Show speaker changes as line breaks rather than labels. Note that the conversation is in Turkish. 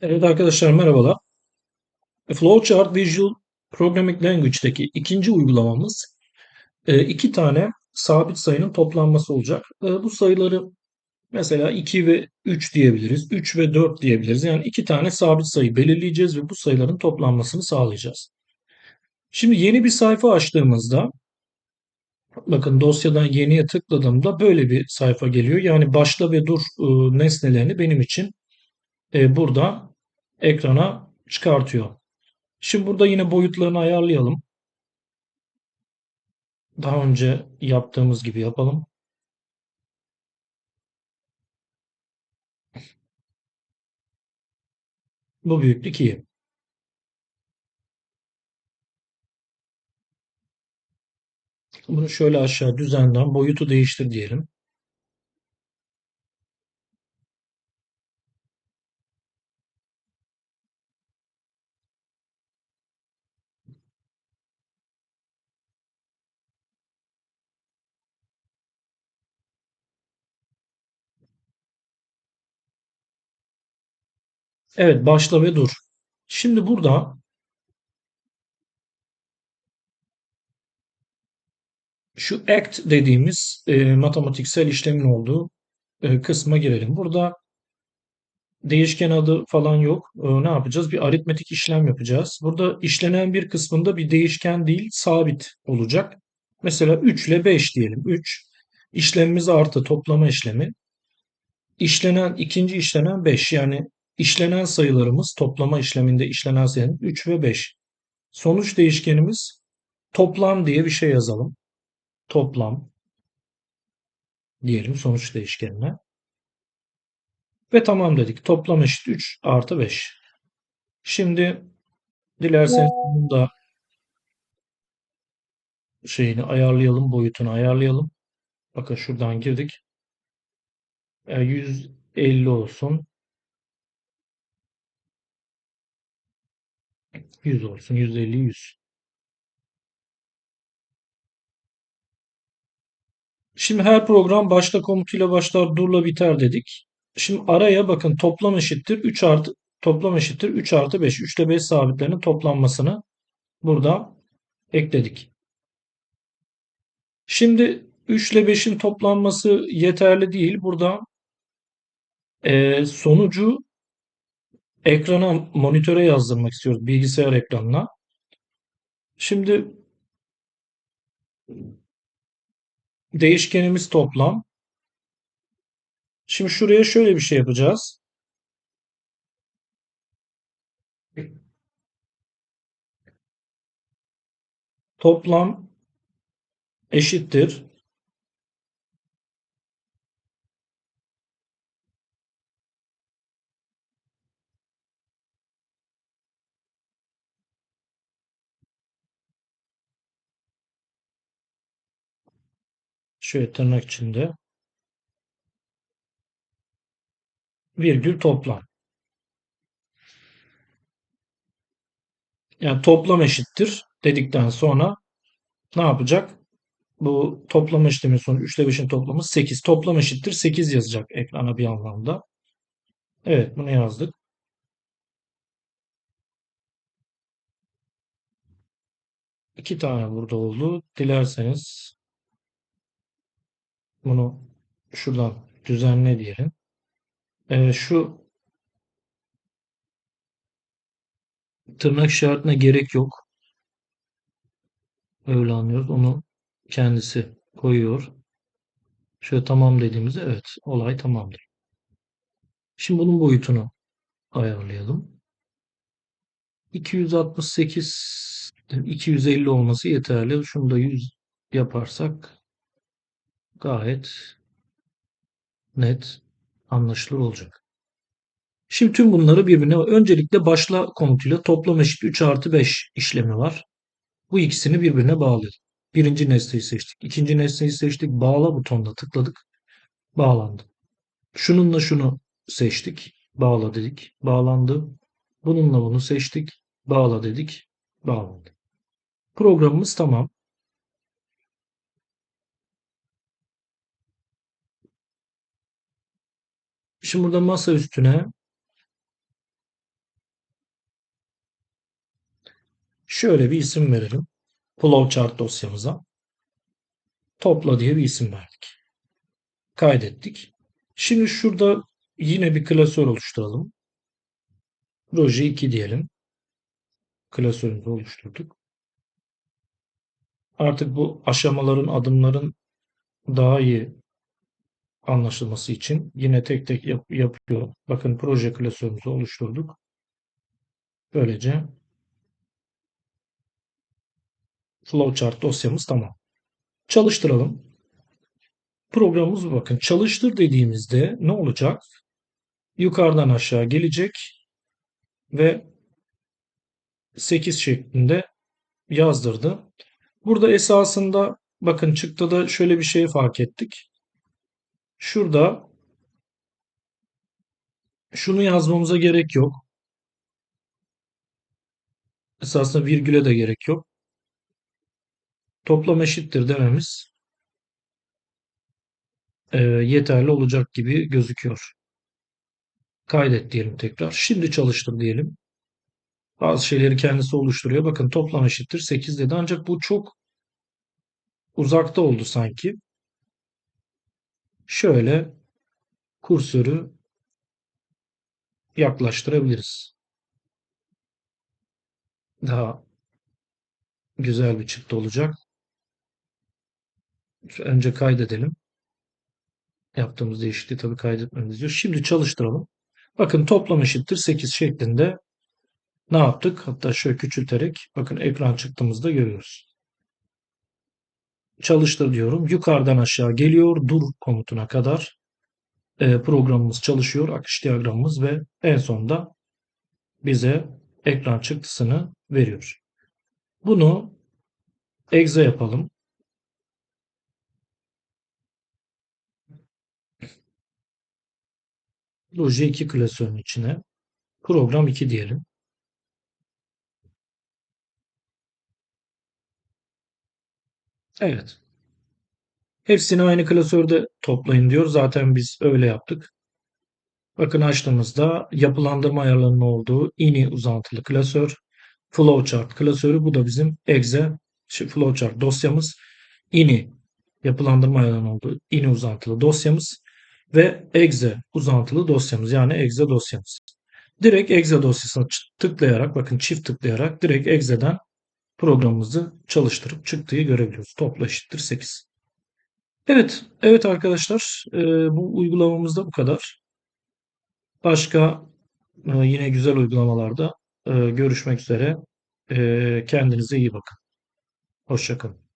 Evet arkadaşlar merhabalar. Flowchart Visual Programming Language'deki ikinci uygulamamız e, iki tane sabit sayının toplanması olacak. E, bu sayıları mesela 2 ve 3 diyebiliriz. 3 ve 4 diyebiliriz. Yani iki tane sabit sayı belirleyeceğiz ve bu sayıların toplanmasını sağlayacağız. Şimdi yeni bir sayfa açtığımızda bakın dosyadan yeniye tıkladığımda böyle bir sayfa geliyor. Yani başla ve dur e, nesnelerini benim için e, burada ekrana çıkartıyor. Şimdi burada yine boyutlarını ayarlayalım. Daha önce yaptığımız gibi yapalım. Bu büyüklük iyi. Bunu şöyle aşağı düzenden boyutu değiştir diyelim. Evet başla ve dur. Şimdi burada şu act dediğimiz e, matematiksel işlemin olduğu e, kısma girelim. Burada değişken adı falan yok. E, ne yapacağız? Bir aritmetik işlem yapacağız. Burada işlenen bir kısmında bir değişken değil sabit olacak. Mesela 3 ile 5 diyelim. 3 işlemimiz artı toplama işlemi. İşlenen ikinci işlenen 5 yani işlenen sayılarımız toplama işleminde işlenen sayının 3 ve 5. Sonuç değişkenimiz toplam diye bir şey yazalım. Toplam diyelim sonuç değişkenine. Ve tamam dedik. Toplam eşit 3 artı 5. Şimdi dilerseniz bunun da şeyini ayarlayalım. Boyutunu ayarlayalım. Bakın şuradan girdik. 150 olsun. 100 olsun. 150 100. Şimdi her program başta komutuyla başlar durla biter dedik. Şimdi araya bakın toplam eşittir 3 artı toplam eşittir 3 artı 5. 3 ile 5 sabitlerinin toplanmasını burada ekledik. Şimdi 3 ile 5'in toplanması yeterli değil. Burada e, sonucu ekrana, monitöre yazdırmak istiyoruz. Bilgisayar ekranına. Şimdi değişkenimiz toplam. Şimdi şuraya şöyle bir şey yapacağız. Toplam eşittir. Şöyle tırnak içinde. Virgül toplam. Yani toplam eşittir dedikten sonra ne yapacak? Bu toplam işlemin sonu 3 ile 5'in toplamı 8. Toplam eşittir 8 yazacak ekrana bir anlamda. Evet bunu yazdık. İki tane burada oldu. Dilerseniz bunu şuradan düzenle diyelim. Ee, şu tırnak işaretine gerek yok. Öyle anlıyoruz. Onu kendisi koyuyor. Şöyle tamam dediğimizde evet olay tamamdır. Şimdi bunun boyutunu ayarlayalım. 268 250 olması yeterli. Şunu da 100 yaparsak gayet net anlaşılır olacak. Şimdi tüm bunları birbirine öncelikle başla komutuyla toplam eşit 3 artı 5 işlemi var. Bu ikisini birbirine bağlayalım. Birinci nesneyi seçtik. ikinci nesneyi seçtik. Bağla butonuna tıkladık. Bağlandı. Şununla şunu seçtik. Bağla dedik. Bağlandı. Bununla bunu seçtik. Bağla dedik. Bağlandı. Programımız tamam. Şimdi burada masa üstüne şöyle bir isim verelim. Flowchart dosyamıza. Topla diye bir isim verdik. Kaydettik. Şimdi şurada yine bir klasör oluşturalım. Proje 2 diyelim. Klasörümüzü oluşturduk. Artık bu aşamaların, adımların daha iyi anlaşılması için yine tek tek yap yapıyor. Bakın proje klasörümüzü oluşturduk. Böylece flowchart dosyamız tamam. Çalıştıralım. Programımız bakın çalıştır dediğimizde ne olacak? Yukarıdan aşağı gelecek ve 8 şeklinde yazdırdı. Burada esasında bakın çıktıda şöyle bir şey fark ettik. Şurada şunu yazmamıza gerek yok. Esasında virgüle de gerek yok. Toplam eşittir dememiz e, yeterli olacak gibi gözüküyor. Kaydet diyelim tekrar. Şimdi çalıştır diyelim. Bazı şeyleri kendisi oluşturuyor. Bakın toplam eşittir 8 dedi. Ancak bu çok uzakta oldu sanki. Şöyle kursörü yaklaştırabiliriz. Daha güzel bir çıktı olacak. Önce kaydedelim. Yaptığımız değişikliği tabii kaydetmemiz diyor. Şimdi çalıştıralım. Bakın toplam eşittir 8 şeklinde ne yaptık? Hatta şöyle küçülterek bakın ekran çıktığımızda görüyoruz. Çalıştır diyorum. Yukarıdan aşağı geliyor. Dur komutuna kadar e, programımız çalışıyor. Akış diyagramımız ve en sonunda bize ekran çıktısını veriyor. Bunu exe yapalım. Proje 2 klasörünün içine program 2 diyelim. Evet. Hepsini aynı klasörde toplayın diyor. Zaten biz öyle yaptık. Bakın açtığımızda yapılandırma ayarlarının olduğu ini uzantılı klasör, flowchart klasörü. Bu da bizim exe şey, flowchart dosyamız. ini yapılandırma ayarlarının olduğu ini uzantılı dosyamız ve exe uzantılı dosyamız yani exe dosyamız. Direkt exe dosyasına tıklayarak bakın çift tıklayarak direkt exe'den programımızı çalıştırıp çıktığı görebiliyoruz. Topla eşittir 8. Evet, evet arkadaşlar e, bu uygulamamızda bu kadar. Başka e, yine güzel uygulamalarda e, görüşmek üzere. E, kendinize iyi bakın. Hoşçakalın.